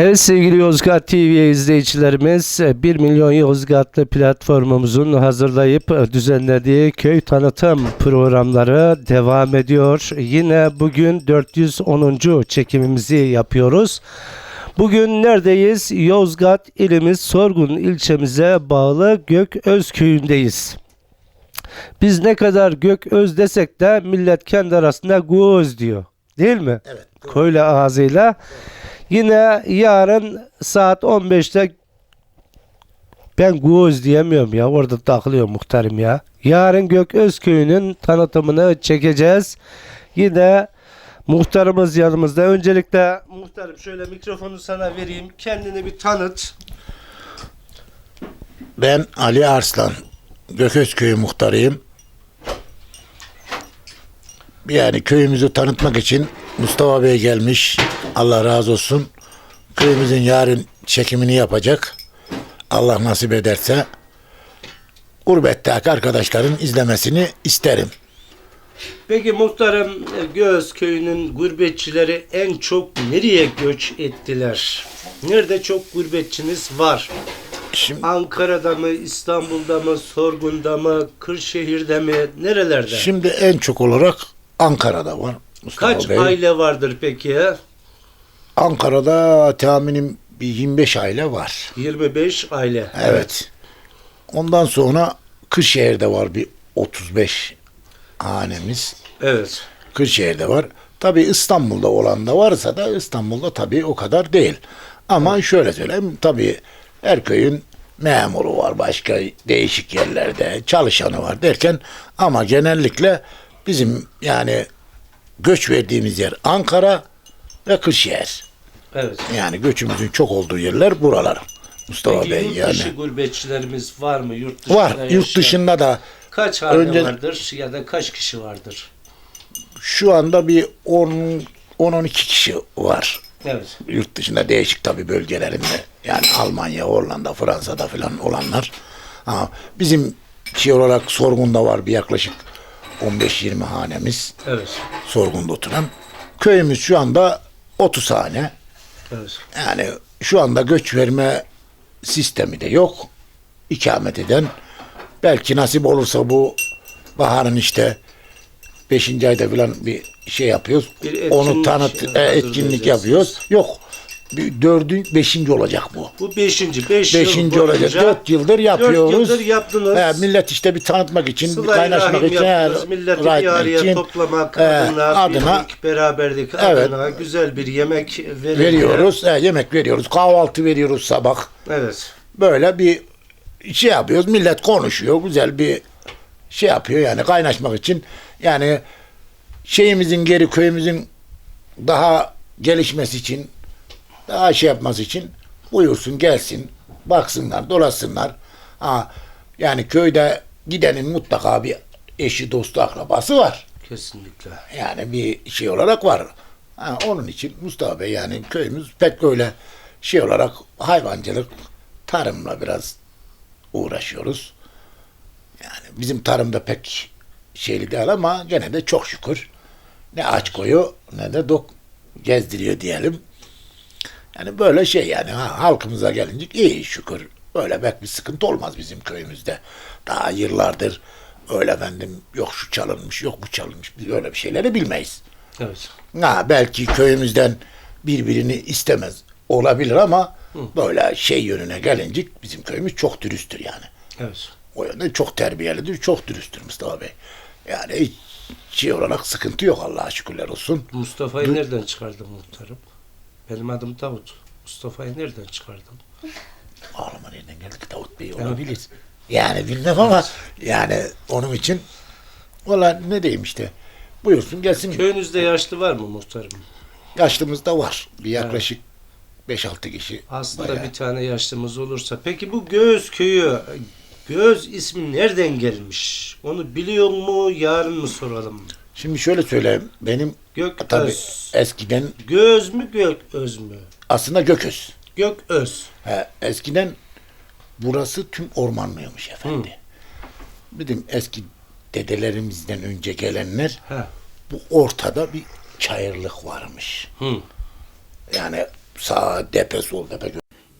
Evet sevgili Yozgat TV izleyicilerimiz 1 milyon Yozgatlı platformumuzun hazırlayıp düzenlediği köy tanıtım programları devam ediyor. Yine bugün 410. çekimimizi yapıyoruz. Bugün neredeyiz? Yozgat ilimiz Sorgun ilçemize bağlı Gököz köyündeyiz. Biz ne kadar Gököz desek de millet kendi arasında Göz diyor. Değil mi? Evet. Köylü ağzıyla. Yine yarın saat 15'te ben Göz diyemiyorum ya. Orada takılıyor muhtarım ya. Yarın Gököz köyünün tanıtımını çekeceğiz. Yine muhtarımız yanımızda. Öncelikle muhtarım şöyle mikrofonu sana vereyim. Kendini bir tanıt. Ben Ali Arslan. Gököz köyü muhtarıyım. Yani köyümüzü tanıtmak için Mustafa Bey gelmiş. Allah razı olsun. Köyümüzün yarın çekimini yapacak. Allah nasip ederse gurbetteki arkadaşların izlemesini isterim. Peki muhtarım Göz köyünün gurbetçileri en çok nereye göç ettiler? Nerede çok gurbetçiniz var? Şimdi, Ankara'da mı, İstanbul'da mı, Sorgun'da mı, Kırşehir'de mi, nerelerde? şimdi en çok olarak Ankara'da var. Mustafa Kaç Bey. aile vardır peki? Ankara'da tahminim bir 25 aile var. 25 aile. Evet. Ondan sonra Kırşehir'de var bir 35 hanemiz. Evet. Kırşehir'de var. Tabii İstanbul'da olan da varsa da İstanbul'da tabii o kadar değil. Ama şöyle söyleyeyim tabii her köyün memuru var başka değişik yerlerde çalışanı var derken ama genellikle bizim yani göç verdiğimiz yer Ankara ve Kırşehir. Evet. Yani göçümüzün çok olduğu yerler buralar. Mustafa Peki Bey yurt yani. dışı gurbetçilerimiz var mı? Yurt dışında Var. yaşayan? Yurt dışında da Kaç hane Önce- vardır ya da kaç kişi vardır? şu anda bir 10 10-12 kişi var. Evet. Yurt dışında değişik tabii bölgelerinde. Yani Almanya, Hollanda, Fransa'da falan olanlar. Ha, bizim şey olarak Sorgun'da var bir yaklaşık 15-20 hanemiz. Evet. Sorgun'da oturan. Köyümüz şu anda 30 hane. Evet. Yani şu anda göç verme sistemi de yok. İkamet eden. Belki nasip olursa bu baharın işte 5. ayda falan bir şey yapıyoruz. Bir Onu etkinlik tanıt e, etkinlik yapıyoruz. Yok. Bir dördün, beşinci olacak bu. Bu beşinci. Beş yıl Beşinci olacak. boyunca Dört yıldır yapıyoruz. Dört yıldır yaptınız. He, millet işte bir tanıtmak için, bir Sıla-i kaynaşmak Rahim için, yaptınız. he, Milleti bir rahim araya için, toplamak he, adına, adına birlik, beraberlik Evet. adına güzel bir yemek verildi. veriyoruz. He, yemek veriyoruz. Kahvaltı veriyoruz sabah. Evet. böyle bir şey yapıyoruz. Millet konuşuyor. Güzel bir şey yapıyor yani kaynaşmak için. Yani şeyimizin geri köyümüzün daha gelişmesi için daha şey yapması için buyursun gelsin baksınlar dolaşsınlar. Ha, yani köyde gidenin mutlaka bir eşi dostu akrabası var. Kesinlikle. Yani bir şey olarak var. Ha, onun için Mustafa Bey yani köyümüz pek öyle şey olarak hayvancılık, tarımla biraz uğraşıyoruz. Yani bizim tarımda pek şeyli değil ama gene de çok şükür ne aç koyu ne de dok gezdiriyor diyelim. Yani böyle şey yani ha, halkımıza gelince iyi şükür. Böyle pek bir sıkıntı olmaz bizim köyümüzde. Daha yıllardır öyle efendim yok şu çalınmış yok bu çalınmış biz öyle bir şeyleri bilmeyiz. Evet. Ha, belki köyümüzden birbirini istemez olabilir ama böyle şey yönüne gelince bizim köyümüz çok dürüsttür yani. Evet. O yönde çok terbiyelidir, çok dürüsttür Mustafa Bey. Yani hiç şey olarak sıkıntı yok Allah'a şükürler olsun. Mustafa'yı nereden çıkardın muhtarım? Benim adım Davut. Mustafa'yı nereden çıkardın? Ağlama nereden geldik Davut Bey olabilir. Yani bilmem ama yani onun için valla ne diyeyim işte. Buyursun gelsin. Köyünüzde yaşlı var mı muhtarım? Yaşlımız da var. Bir yaklaşık 5-6 kişi. Aslında bayağı. bir tane yaşlımız olursa. Peki bu Göz köyü, Göz ismi nereden gelmiş? Onu biliyor mu? Yarın mı soralım? Şimdi şöyle söyleyeyim. Benim Gök tabii Öz. eskiden Göz mü Gök Öz mü? aslında Gököz. Gök Öz. He, eskiden burası tüm ormanlıymış efendi. Bizim eski dedelerimizden önce gelenler Ha. bu ortada bir çayırlık varmış. Hı. Yani sağ depe sol depe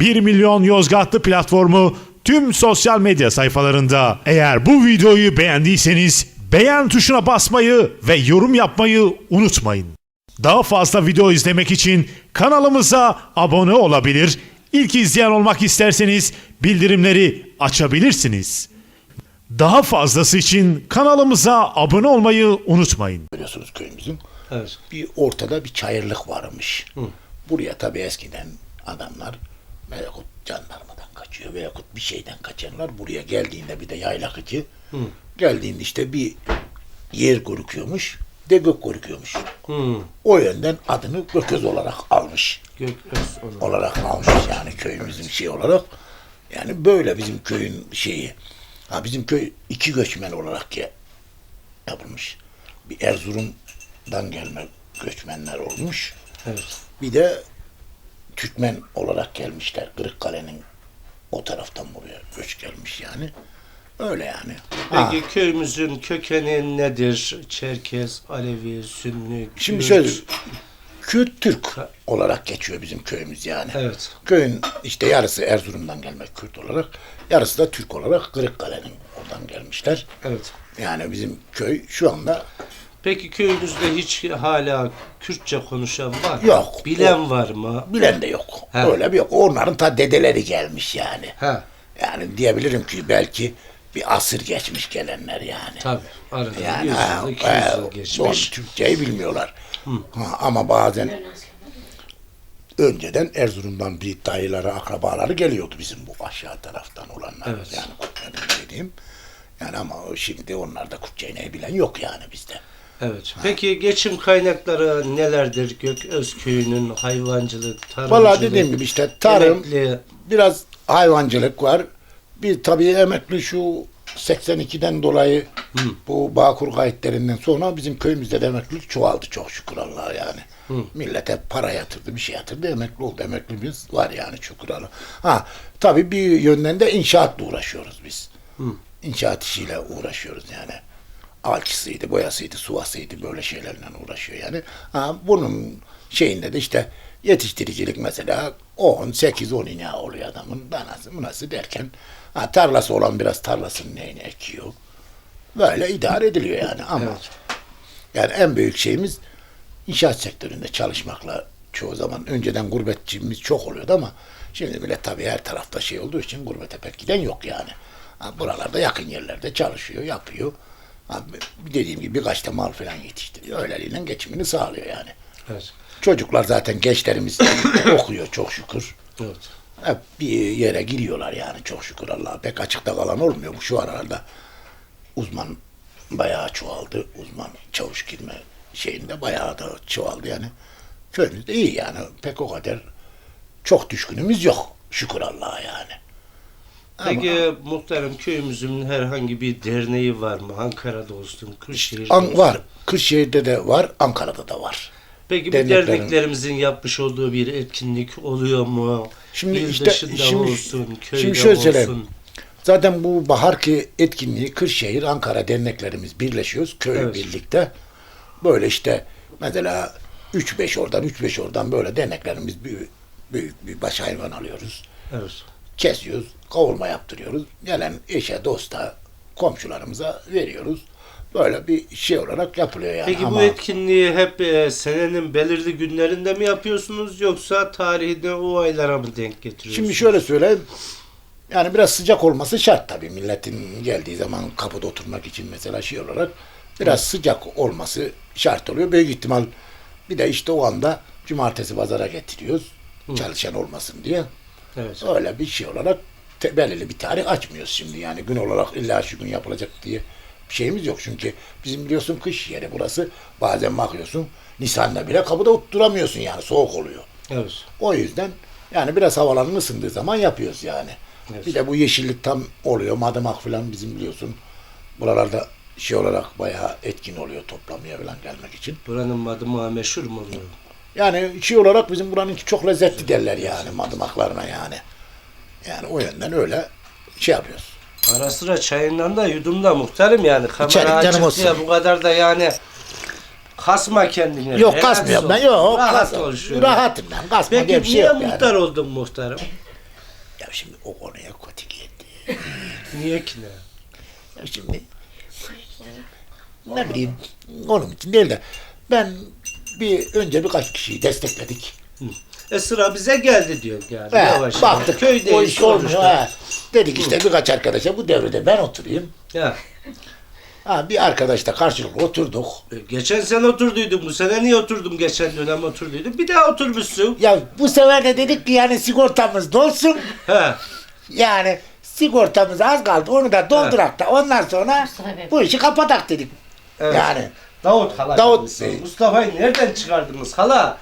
1 milyon Yozgatlı platformu tüm sosyal medya sayfalarında. Eğer bu videoyu beğendiyseniz beğen tuşuna basmayı ve yorum yapmayı unutmayın. Daha fazla video izlemek için kanalımıza abone olabilir, ilk izleyen olmak isterseniz bildirimleri açabilirsiniz. Daha fazlası için kanalımıza abone olmayı unutmayın. görüyorsunuz köyümüzün. Evet. Bir ortada bir çayırlık varmış. Buraya tabii eskiden adamlar veyahut jandarmadan kaçıyor veyahut bir şeyden kaçanlar buraya geldiğinde bir de yaylak içi geldiğinde işte bir yer görüküyormuş de gök görüküyormuş. Hmm. O yönden adını Gököz olarak almış. Gök öz onu. olarak almış yani köyümüzün şey olarak. Yani böyle bizim köyün şeyi. Ha bizim köy iki göçmen olarak ya, yapılmış. Bir Erzurum'dan gelme göçmenler olmuş. Evet. Bir de Türkmen olarak gelmişler. Kırıkkale'nin o taraftan buraya göç gelmiş yani. Öyle yani. Ha, Peki köyümüzün kökeni nedir? Çerkez, Alevi, Sünni, şimdi Kürt. şöyle Kürt Türk olarak geçiyor bizim köyümüz yani. Evet. Köyün işte yarısı Erzurum'dan gelmek Kürt olarak, yarısı da Türk olarak Kırıkkale'nin oradan gelmişler. Evet. Yani bizim köy şu anda Peki köyümüzde hiç hala Kürtçe konuşan var mı? Yok. Bilen var mı? bilen de yok. He. Öyle bir yok. Onların ta dedeleri gelmiş yani. Ha, Yani diyebilirim ki belki bir asır geçmiş gelenler yani. tabii. Arada Yani 100 ha, yıl, 200 ha, yıl geçmiş. Türkçeyi bilmiyorlar. Ha, ama bazen önceden Erzurum'dan bir dayıları, akrabaları geliyordu bizim bu aşağı taraftan olanlar. Evet. Yani Kürtlerin dediğim. Yani ama şimdi onlarda Kürtçeyi bilen yok yani bizde. Evet. Peki geçim kaynakları nelerdir Gököz köyünün hayvancılık, tarımcılık? Vallahi dediğim gibi işte tarım, emekli- biraz hayvancılık var. Bir tabii emekli şu 82'den dolayı bu Bağkur kayıtlarından sonra bizim köyümüzde de emeklilik çoğaldı çok şükür Allah'a yani. Millet hep para yatırdı, bir şey yatırdı, emekli oldu. Emeklimiz var yani şükür Allah'a. Ha, tabii bir yönden de inşaatla uğraşıyoruz biz. İnşaat işiyle uğraşıyoruz yani. Alçısıydı, boyasıydı, suvasıydı böyle şeylerle uğraşıyor yani. Ha, bunun şeyinde de işte yetiştiricilik mesela 10, 8, 10 ineği oluyor adamın. Danası, mınası derken ha, tarlası olan biraz tarlasının neyini ekiyor. Böyle idare ediliyor yani ama Evet. yani en büyük şeyimiz inşaat sektöründe çalışmakla çoğu zaman önceden gurbetçimiz çok oluyordu ama şimdi bile tabii her tarafta şey olduğu için gurbete pek giden yok yani. Ha, buralarda yakın yerlerde çalışıyor, yapıyor. Ha, dediğim gibi birkaç da mal falan yetiştiriyor. Öyleliğine geçimini sağlıyor yani. Evet. Çocuklar zaten gençlerimiz okuyor çok şükür. Evet. Hep bir yere giriyorlar yani çok şükür Allah'a. Pek açıkta kalan olmuyor bu şu aralarda. Uzman bayağı çoğaldı. Uzman çavuş girme şeyinde bayağı da çoğaldı yani. Köyümüzde iyi yani. Pek o kadar çok düşkünümüz yok. Şükür Allah'a yani. Peki muhtarım köyümüzün herhangi bir derneği var mı? Ankara'da olsun, Kırşehir'de An, olsun. var. Kırşehir'de de var. Ankara'da da var. Peki bu derneklerimizin yapmış olduğu bir etkinlik oluyor mu? Şimdi İl işte- dışında şimdi- olsun, köyde şimdi şöyle söyleyeyim. olsun. Zaten bu Baharki etkinliği Kırşehir, Ankara derneklerimiz birleşiyoruz. Köy Evet. birlikte. Böyle işte mesela 3-5 oradan 3-5 oradan böyle derneklerimiz büyük, büyük bir baş hayvan alıyoruz. Evet. Kesiyoruz, kavurma yaptırıyoruz. Gelen eşe, dosta, komşularımıza veriyoruz. Böyle bir şey olarak yapılıyor yani. Peki Ama bu etkinliği hep e, senenin belirli günlerinde mi yapıyorsunuz yoksa tarihinde o aylara mı denk getiriyorsunuz? Şimdi şöyle söyleyeyim. Yani biraz sıcak olması şart tabii. Milletin geldiği zaman kapıda oturmak için mesela şey olarak biraz sıcak olması şart oluyor. Büyük ihtimal bir de işte o anda cumartesi pazara getiriyoruz. Çalışan olmasın diye. Evet. Öyle bir şey olarak te- belirli bir tarih açmıyoruz şimdi. Yani gün olarak illa şu gün yapılacak diye şeyimiz yok. Çünkü bizim biliyorsun kış yeri burası. Bazen bakıyorsun Nisan'da bile kapıda oturamıyorsun yani soğuk oluyor. Evet. O yüzden yani biraz havaların ısındığı zaman yapıyoruz yani. Evet. Bir de bu yeşillik tam oluyor. Madımak falan bizim biliyorsun. Buralarda şey olarak bayağı etkin oluyor toplamaya falan gelmek için. Buranın madımağı meşhur mu oluyor? Yani şey olarak bizim buranınki çok lezzetli derler yani madımaklarına yani. Yani o yönden öyle şey yapıyoruz. Ara sıra çayından da yudum da muhtarım yani. Kamera İçerik canım açık olsun. diye bu kadar da yani kasma kendini. Yok Relax kasmıyorum ben. Yok Rahat kas- ol şöyle. Rahatım ben. Kasma Peki diye bir şey niye yok yani. muhtar oldun muhtarım? Ya şimdi o konuya kötü geldi. Niye ki ne? Ya şimdi ne bileyim onun için değil de ben bir önce birkaç kişiyi destekledik. E sıra bize geldi diyor yani. He, Yavaş baktık Köydeyiz o iş olmuyor. sonuçta. He. Dedik işte birkaç arkadaşa bu devrede ben oturayım. Ya. Ha, bir arkadaşla karşılıklı oturduk. e, Geçen sene oturduydum. Bu sene niye oturdum? Geçen dönem oturduydum. Bir daha oturmuşsun. Ya bu sefer de dedik ki yani sigortamız dolsun. He. Yani sigortamız az kaldı onu da doldurak da ondan sonra bu işi kapatak dedik. Evet. Yani Davut hala. Davut. Bey. Mustafa'yı nereden çıkardınız hala?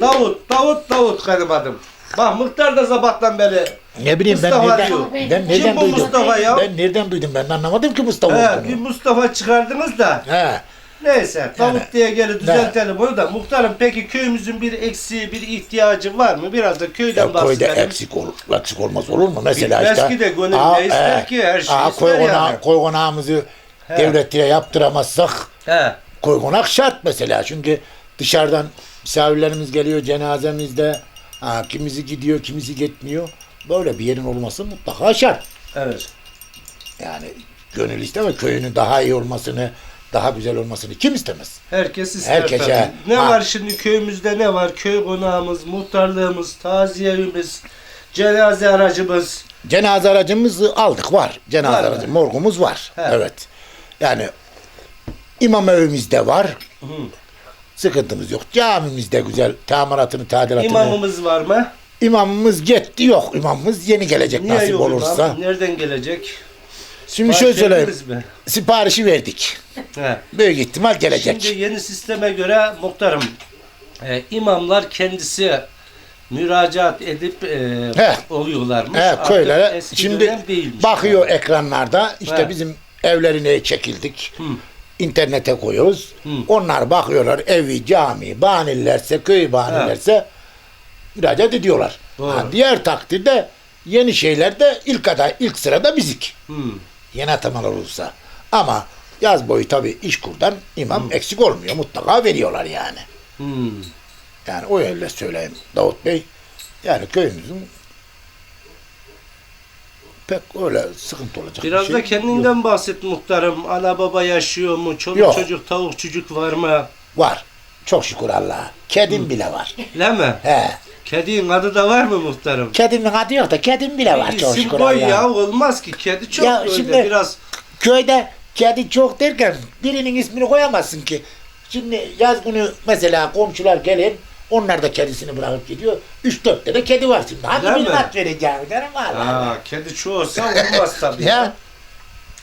Davut, Davut, Davut benim adım. Bak Muhtar da sabahtan beri ne bileyim ben Mustafa nereden, diyor. ben Kim nereden bu duydum? Mustafa ya? Ben nereden duydum ben anlamadım ki Mustafa He, bir olduğunu. Mustafa çıkardınız da. He. Neyse Davut Yani, diye gelip düzeltelim onu da. Muhtarım peki köyümüzün bir eksiği, bir ihtiyacı var mı? Biraz da köyden Ya köyde bahsedelim. eksik, ol, eksik olmaz olur mu? Mesela Bitmez işte. ki de gönül ne ister ki? Her şeyi Aa, ister koy yani. koy konağımızı He. devlete yaptıramazsak He. koy konak şart mesela. Çünkü dışarıdan misafirlerimiz geliyor cenazemizde. Ha, kimisi gidiyor, kimisi gitmiyor. Böyle bir yerin olması mutlaka şart. Evet. Yani gönül istemez köyünün daha iyi olmasını, daha güzel olmasını kim istemez? Herkes ister Herkese, tabii. Ne ha. var şimdi köyümüzde ne var? Köy konağımız, muhtarlığımız, taziyemiz, cenaze aracımız. Cenaze aracımızı aldık var. Cenaze Var aracı morgumuz var. He. Evet. Yani imam evimizde var. Hı. Sıkıntımız yok. Camimiz de güzel. Tamiratını, tadilatını. İmamımız var mı? İmamımız gitti yok. İmamımız yeni gelecek Niye nasip yok olursa. imam? Nereden gelecek? Şimdi şöyle söyleyeyim. ettiniz mi? Siparişi verdik. He. Büyük ihtimal gelecek. Şimdi yeni sisteme göre muhtarım e, imamlar kendisi müracaat edip e, He. oluyorlarmış. He, Artık köylere eski şimdi dönem değilmiş. bakıyor ekranlarda işte He. bizim evlerine çekildik. Hı. internete koyuyoruz. Hı. Onlar bakıyorlar evi, cami, banillerse, köy banillerse müracaat ediyorlar. Doğru. Ha, diğer takdirde yeni şeyler de ilk aday, ilk sırada bizik. Hı. Yeni atamalar olursa. Ama yaz boyu tabii iş kurdan imam eksik olmuyor. Mutlaka veriyorlar yani. Hı. Yani o öyle söyleyeyim Davut Bey. Yani köyümüzün pek öyle sıkıntı olacak bir Biraz şey da yok. kendinden bahset muhtarım. Ana baba yaşıyor mu? Çoluk Yok. çocuk, tavuk çocuk var mı? Var. Çok şükür Allah'a. Kedim bile var. Değil mi? He. Kedinin adı da var mı muhtarım? Kedimin adı yok da kedim bile var Bir çok isim şükür koy Allah'a. ya olmaz ki. Kedi çok Ya öyle şimdi- biraz Köyde kedi çok derken birinin ismini koyamazsın ki. Şimdi yaz günü mesela komşular gelin onlar da kedisini bırakıp gidiyor. Üç dört tane kedi var şimdi. Hangi Değil mi? ad vereceğim derim valla. Kedi çoğulsa olmaz tabii. Ya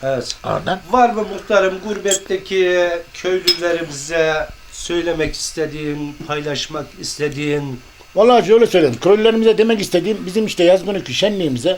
Evet. oradan. Var mı muhtarım gurbetteki köylülerimize söylemek istediğin, paylaşmak istediğin? Vallahi şöyle söyleyeyim. Köylülerimize demek istediğim bizim işte yaz günü şenliğimize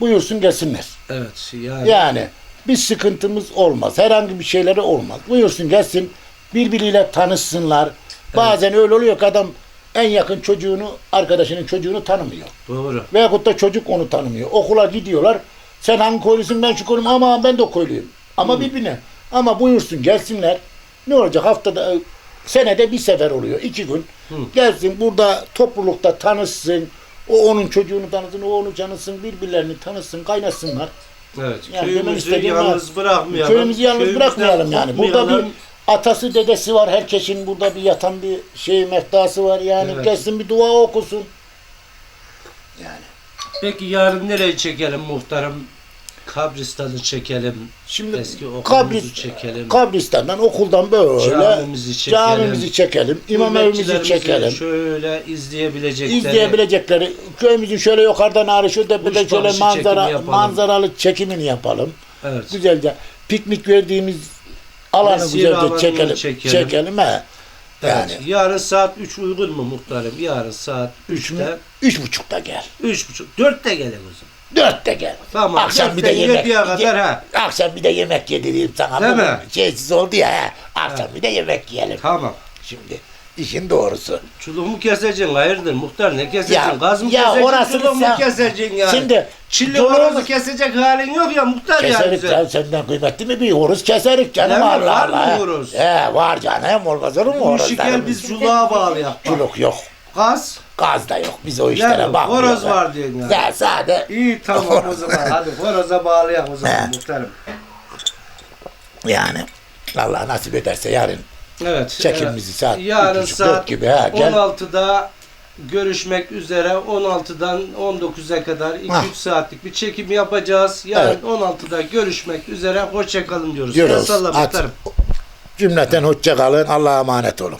buyursun gelsinler. Evet yani. Yani bir sıkıntımız olmaz. Herhangi bir şeyleri olmaz. Buyursun gelsin. Birbiriyle tanışsınlar. Bazen öyle oluyor ki adam en yakın çocuğunu, arkadaşının çocuğunu tanımıyor. Doğru. Veyahut da çocuk onu tanımıyor. Okula gidiyorlar. Sen hangi köylüsün ben şu köylüyüm ama ben de köylüyüm. Ama birbirine. Ama buyursun gelsinler. Ne olacak haftada e, senede bir sefer oluyor. iki gün. Gelsin burada toplulukta tanışsın. O onun çocuğunu tanısın, o onu tanısın, birbirlerini tanısın, kaynasınlar. Evet. Yani demek köyümüzü istediğim yalnız bırakmayalım. Köyümüzü yalnız bırakmayalım yani. Burada bir. Atası dedesi var. Herkesin burada bir yatan bir şey meftası var yani. Evet. Gelsin bir dua okusun. Yani. Peki yarın nereye çekelim muhtarım? Kabristan'ı çekelim. Şimdi Eski okulumuzu kabris, çekelim. kabristandan okuldan böyle Camimizi çekelim. camimizi çekelim, imam evimizi çekelim. Şöyle izleyebilecekleri. İzleyebilecekleri köyümüzün şöyle yukarıdan ağrı şu tepede şöyle manzara çekimi manzaralı çekimini yapalım. Evet. Güzelce piknik verdiğimiz alanı Mesire güzelce alanını çekelim. çekelim. Çekelim, he. Yani Evet. Yarın saat 3 uygun mu muhtarım? Yarın saat 3'te. üç buçukta gel. 3.30. 4'te gelelim o zaman. Dörtte gel. Tamam. Akşam bir de yemek. yediye kadar ha. Akşam bir de yemek yedireyim sana. Değil mi? Şeysiz oldu ya. he. Akşam bir de yemek yiyelim. Tamam. Şimdi İşin doğrusu. Çuluk mu keseceksin? Hayırdır muhtar ne keseceksin? Ya- Gaz mı ya keseceksin? orasını Çuluk mu sen- keseceksin yani? Şimdi Çilli çuluğumuz- horozu kesecek halin yok ya muhtar yani. Keserik sen. ya senden kıymetli mi bir horoz keserik canım Ne var, Allah var mı Allah. horoz? He var canım olmaz olur mu Bu gel horozlarımız? biz çuluğa bağlayak. Çuluk yok. Gaz. Gaz da yok. Biz o işlere Yani bakmıyoruz. horoz var diyorsun yani. Ya sade. İyi tamam o zaman. Hadi horoza bağlayak o zaman muhtarım. Yani Allah nasip ederse yarın Evet. Çekimimizi saat Yarın üç buçuk, dört saat gibi, ha, gel. 16'da görüşmek üzere 16'dan 19'a kadar 2-3 Hah. saatlik bir çekim yapacağız. Yarın Evet. 16'da görüşmek üzere. Hoşçakalın diyoruz. Diyoruz. El salla muhtarım. cümleten hoşça kalın. Allah'a emanet olun.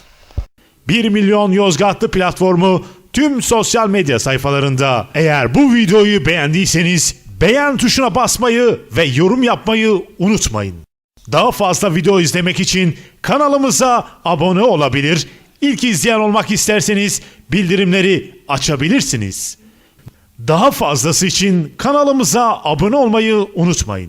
1 milyon Yozgatlı platformu tüm sosyal medya sayfalarında. Eğer bu videoyu beğendiyseniz beğen tuşuna basmayı ve yorum yapmayı unutmayın. Daha fazla video izlemek için kanalımıza abone olabilir, ilk izleyen olmak isterseniz bildirimleri açabilirsiniz. Daha fazlası için kanalımıza abone olmayı unutmayın.